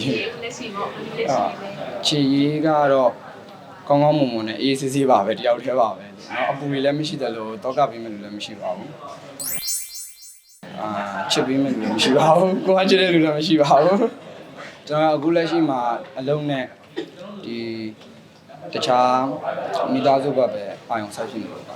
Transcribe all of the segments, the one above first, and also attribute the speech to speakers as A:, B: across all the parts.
A: လက်ရှိပေါ့လက်ရှိပဲ
B: ခြေရေးကတော့ကောင်းကောင်းမွန်မွန်နဲ့အေးဆေးဆေးပါပဲတယောက်တည်းပါပဲเนาะအပူတွေလည်းမရှိတယ်လို့တောကပေးမဲ့လူလည်းမရှိပါဘူးအာချစ်ပေးမဲ့လူလည်းမရှိပါဘူးကိုကချစ်တဲ့လူလည်းမရှိပါဘူးကျွန်တော်အခုလက်ရှိမှာအလုံးနဲ့ဒီတခြားမိသားစုဘက်ပဲအာရုံစိုက်ဖြစ်နေလို့ပါ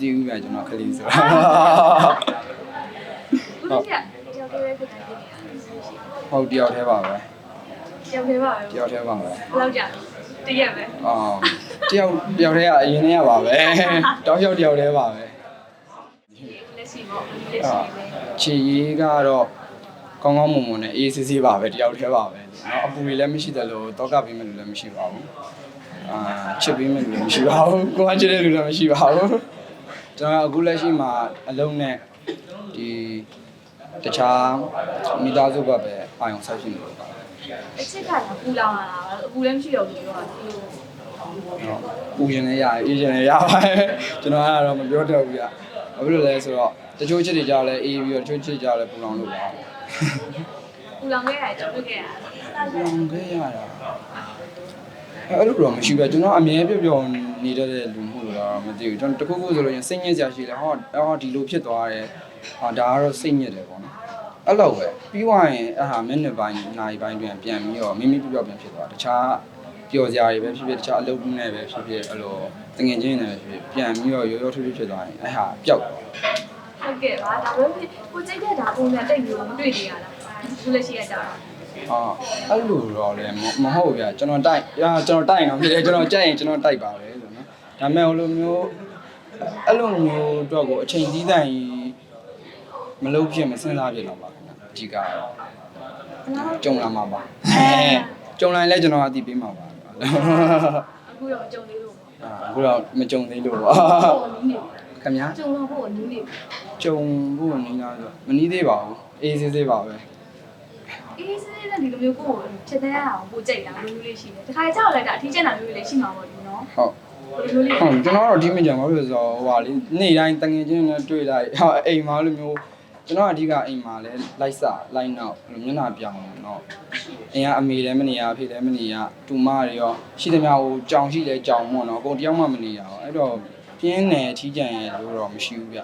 B: သိဘူးဗျာကျွန်တော်ခလေးဆို
A: ခုနကတယောက်တည်းပဲဖြစ်တာဖြစ်နေတာရှိရှိ
B: ဟုတ်တယောက်တည်းပါပဲ
A: တယောက်တည်းပါပဲ
B: တယောက်တည်းပါပဲ
A: ဘယ်လောက်ကြာတရက်ပဲ
B: အော်တယောက်တယောက်တည်းကအရင်တည်းကပါပဲတောက်လျှောက်တယောက်တည်းပါပဲ
A: လက်ရှိပေါ့လက်ရှိပဲ
B: ခြေရေးကတော့ကောင်းကောင်းမွန်မွန်နဲ့အေးဆေးဆေးပါပဲတယောက်တည်းပါပဲเนาะအပူတွေလည်းမရှိတယ်လို့တောကပေးမဲ့လူလည်းမရှိပါဘူးအာချစ်ပေးမဲ့လူလည်းမရှိပါဘူးကိုကချစ်တဲ့လူလည်းမရှိပါဘူး ကျွန်တော်အခုလက်ရှိမှာအလုံးနဲ့ဒီတခြားမိသားစုဘက်ပဲအာရုံစိုက်ဖြစ်နေလို့ပါ
A: အချစ်ကလည်းပူလောင်လာတာပါအပူလည်းမရှိတော့ဘူးပြောတာဒီလို
B: တော့ပူရင်လည်းရတယ်အေးရင်လည်းရပါတယ်ကျွန်တော်အဲ့ဒါတော့မပြောတတ်ဘူးဗျဘာဖြစ်လို့လဲဆိုတော့တချို့ချစ်တွေကြောက်လဲအေးပြီးတော့တချို့ချစ်ကြောက်လဲပူလောင်လို့ပါ
A: ပူလောင်ခဲ့တာကြောက်ခဲ့ရတာ
B: ပူလောင်ခဲ့ရတာအဲ့လိုတော့မရှိဘူးကျွန်တော်အမြဲပြောပြောနေတဲ့လူမှုလို့ တော့မသိဘူးကျွန်တော်တခုခုဆိုလို့ရင်စိတ်ညစ်စရာရှိတယ်ဟောဟောဒီလိုဖြစ်သွားတယ်ဟာဒါကတော့စိတ်ညစ်တယ်ပေါ့နော်အဲ့လိုပဲပြီးသွားရင်အဟာမိနစ်ပိုင်းနာရီပိုင်းတွင်ပြန်ပြီးတော့မိမိပြပြောပြန်ဖြစ်သွားတခြားပျော်စရာတွေပဲဖြစ်ဖြစ်တခြားအလုပ်နဲ့ပဲဖြစ်ဖြစ်အဲ့လိုတငင်ချင်းနဲ့ပဲဖြစ်ဖြစ်ပြန်ပြီးတော့ရောရောထွေးထွေးဖြစ်သွားရင်အဲ့ဟာပျောက်သွား
A: ဟုတ်ကဲ့ပါဒါပဲကိုကြိတ်တဲ့ဒါပုံနဲ့တိတ်ပြီးမတွေ့နေရတာဘူးလက်ရှိရကြတာ
B: အာအဲ့လိုတော့လည်းမဟုတ်ဗျာကျွန်တော်တိုက်အာကျွန်တော်တိုက်ရင်တော့ဖြစ်တယ်ကျွန်တော်ကြိုက်ရင်ကျွန်တော်တိုက်ပါပဲဆိုနော် ဒါပေမဲ့ဟိုလိုမျိုးအဲ့လိုမျိုးတော့ကိုအချိန်ကြီးတိုင်မလုပ်ဖြစ်မစဉ်းစားဖြစ်တော့ပါခင်ဗျာအဓိကတော့ကြုံလာမှာပါကြုံလာရင်လည်းကျွန်တော်အသိပေးမှာပါ
A: အခုတော့ကြုံသေးလို့ပေါ့
B: အာအခုတော့မကြုံသေးလို့ပါ
A: ဟိုနီးနေ
B: ခင်ဗျာ
A: ကြုံတော့ဖို့နီးနေ
B: ကြုံဖို့နေလားဆိုမနီးသေးပါဘူးအေးဆေးဆေးပါပဲ
A: အေးစေးတဲ့ဒီလိုမျိုးကိုဖြစ်တဲ့အောင်ပိုကြိတ်တာမျိုးလေးရှိတယ်တခါကြောက်လိုက်တာအထီးကျန်တာမျိုးလေးရှိမှာပေါ့ဒီနော်
B: ဟုတ်
A: ဒီလိုလေး
B: ဟုတ်ကျွန်တော်တော့ဒီမကြံပါလို့ဆိုတော့ဟိုဟာလေနေ့တိုင်းတငယ်ချင်းနဲ့တွေ့လိုက်ဟာအိမ်မှာလိုမျိုးကျွန်တော်အဓိကအိမ်မှာလဲလိုက်စလိုက်နောက်လိုမျက်နှာပြောင်းတော့အိမ်ကအမေလည်းမနေရအဖေလည်းမနေရတူမတွေရောရှိသမျှဟိုကြောင်ရှိလဲကြောင်မို့နော်အကုန်တယောက်မှမနေရအောင်အဲ့တော့ပြင်းနေထီးကြံရလို့တော့မရှိဘူးဗျ